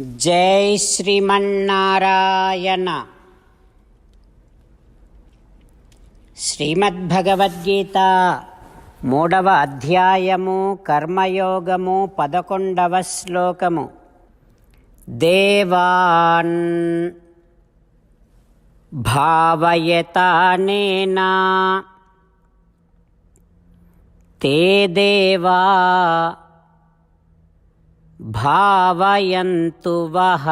జై శ్రీమన్నారాయణ. శ్రీమద్భగవద్గీత మూడవ అధ్యాయము కర్మయోగము పదకొండవ శ్లోకము. దేవాన్ భావయతానేనా తే దేవా భావయంతు వహ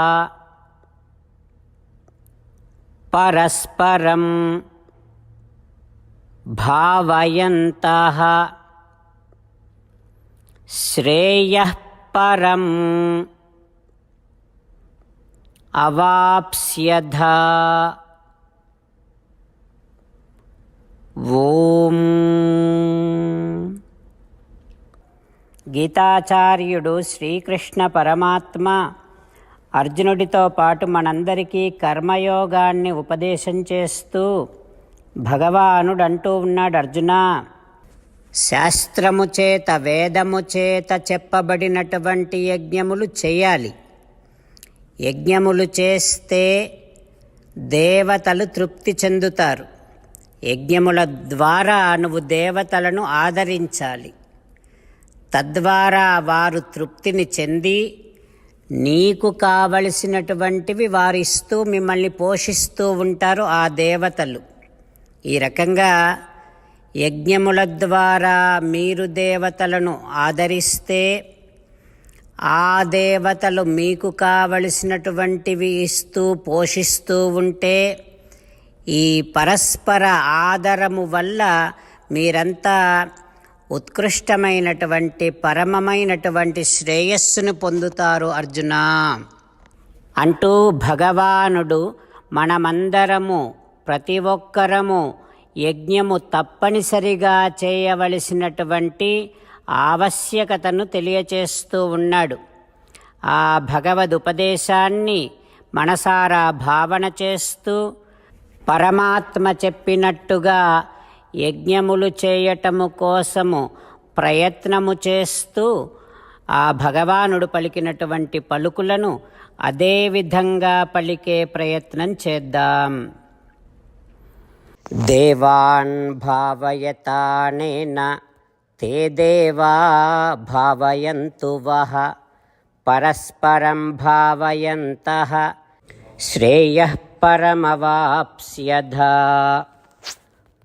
పరస్పరం భావయంత శ్రేయ పరం అవాప్స్యధ ఓం. గీతాచార్యుడు శ్రీకృష్ణ పరమాత్మ అర్జునుడితో పాటు మనందరికీ కర్మయోగాన్ని ఉపదేశం చేస్తూ భగవానుడు అంటూ ఉన్నాడు అర్జున. శాస్త్రము చేత వేదము చేత చెప్పబడినటువంటి యజ్ఞములు చేయాలి. యజ్ఞములు చేస్తే దేవతలు తృప్తి చెందుతారు. యజ్ఞముల ద్వారా నువ్వు దేవతలను ఆదరించాలి. తద్వారా వారు తృప్తిని చెంది నీకు కావలసినటువంటివి వారిస్తూ మిమ్మల్ని పోషిస్తూ ఉంటారు ఆ దేవతలు. ఈ రకంగా యజ్ఞముల ద్వారా మీరు దేవతలను ఆదరిస్తే ఆ దేవతలు మీకు కావలసినటువంటివి ఇస్తూ పోషిస్తూ ఉంటే ఈ పరస్పర ఆదరము వల్ల మీరంతా ఉత్కృష్టమైనటువంటి పరమమైనటువంటి శ్రేయస్సును పొందుతారు అర్జున. అంటూ భగవానుడు మనమందరము ప్రతి ఒక్కరము యజ్ఞము తప్పనిసరిగా చేయవలసినటువంటి ఆవశ్యకతను తెలియచేస్తూ ఉన్నాడు. ఆ భగవదుపదేశాన్ని మనసారా భావన చేస్తూ పరమాత్మ చెప్పినట్టుగా యజ్ఞములు చేయటము కోసము ప్రయత్నము చేస్తూ ఆ భగవానుడు పలికినటువంటి పలుకులను అదే విధంగా పలికే ప్రయత్నం చేద్దాం. దేవాన్ భావయతానేన తే దేవా భావయంతు వహ పరస్పరం భావయంత శ్రేయ పరమవాప్స్యధ.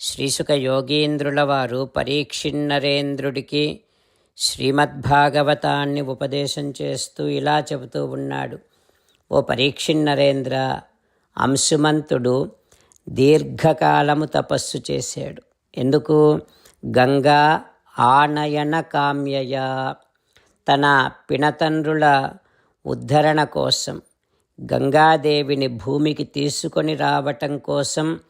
శ్రీసుక యోగీంద్రుల వారు పరీక్షిన్నరేంద్రుడికి శ్రీమద్భాగవతాన్ని ఉపదేశం చేస్తూ ఇలా చెబుతూ ఉన్నాడు. ఓ పరీక్షిన్నరేంద్ర అంశుమంతుడు దీర్ఘకాలము తపస్సు చేశాడు. ఎందుకు? గంగా ఆనయన కామ్యయ. తన పినతండ్రుల ఉద్ధరణ కోసం గంగాదేవిని భూమికి తీసుకొని రావటం కోసం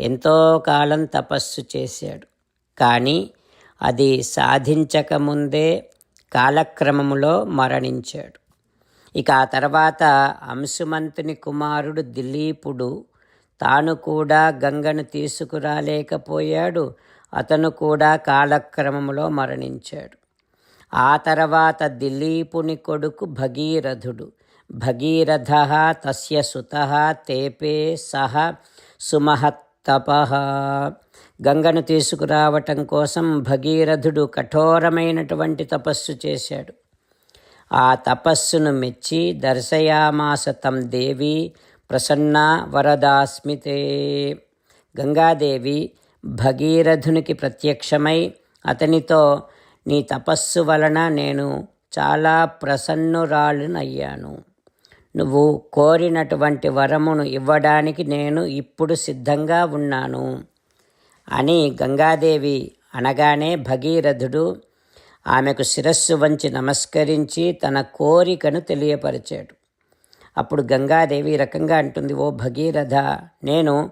ఎంతో కాలం తపస్సు చేశాడు. కానీ అది సాధించకముందే కాలక్రమములో మరణించాడు. ఇక ఆ తర్వాత అంశుమంతుని కుమారుడు దిలీపుడు తాను కూడా గంగను తీసుకురాలేకపోయాడు. అతను కూడా కాలక్రమములో మరణించాడు. ఆ తర్వాత దిలీపుని కొడుకు భగీరథుడు. భగీరథ తస్య సుత తేపే సహ సుమహత్తప గంగను తీసుకురావటం కోసం భగీరథుడు కఠోరమైనటువంటి తపస్సు చేశాడు. ఆ తపస్సును మెచ్చి దర్శయామాస తం దేవి ప్రసన్న వరదాస్మితే. గంగాదేవి భగీరథునికి ప్రత్యక్షమై అతనితో నీ తపస్సు వలన నేను చాలా ప్రసన్నురాలునయ్యాను. నువ్వు కోరినటువంటి వరమును ఇవ్వడానికి నేను ఇప్పుడు సిద్ధంగా ఉన్నాను. అని గంగాదేవి అనగానే భగీరథుడు ఆమెకు శిరస్సు వంచి నమస్కరించి తన కోరికను తెలియపరిచాడు. అప్పుడు గంగాదేవి ఈ రకంగా అంటుంది ఓ భగీరథ నేను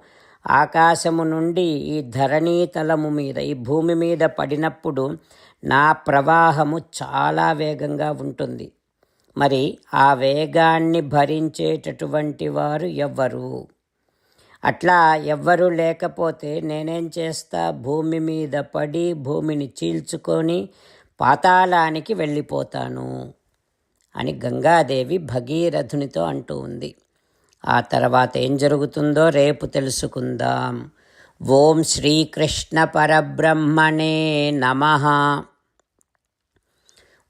ఆకాశము నుండి ఈ ధరణీతలము మీద ఈ భూమి మీద పడినప్పుడు నా ప్రవాహము చాలా వేగంగా ఉంటుంది. మరి ఆ వేగాన్ని భరించేటటువంటి వారు ఎవ్వరు. అట్లా ఎవ్వరూ లేకపోతే నేనేం చేస్తా? భూమి మీద పడి భూమిని చీల్చుకొని పాతాళానికి వెళ్ళిపోతాను అని గంగాదేవి భగీరథునితో అంటూ ఉంది. ఆ తర్వాత ఏం జరుగుతుందో రేపు తెలుసుకుందాం. ఓం శ్రీకృష్ణ పరబ్రహ్మణే నమ.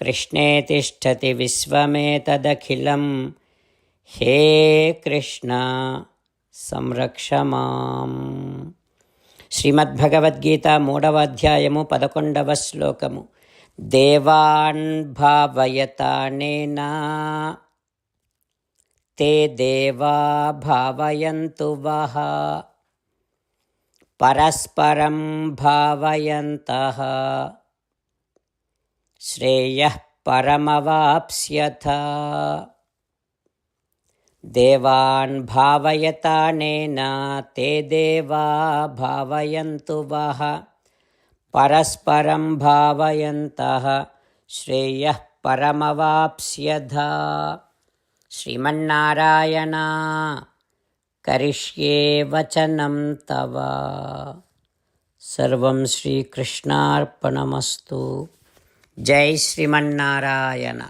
कृष्णे तिष्ठति विश्वमेतदखिलं हे कृष्ण సంరక్ష మాం శ్రీమద్భగవద్గీత మూడవ అధ్యాయము పదకొండవ శ్లోకము దేవాన్ భావయతానేనా ते देवा भावयन्तु वः परस्परं भावयन्तः श्रेयः परमवाप्स्यथ। देवान् भावयतानेन ते देवा भावयन्तु वः। परस्परं भावयन्तः श्रेयः परमवाप्स्यथ। श्रीमन्नारायणा, करिष्ये वचनं तव। सर्वं श्रीकृष्णार्पणमस्तु। జై శ్రీమన్నారాయణ.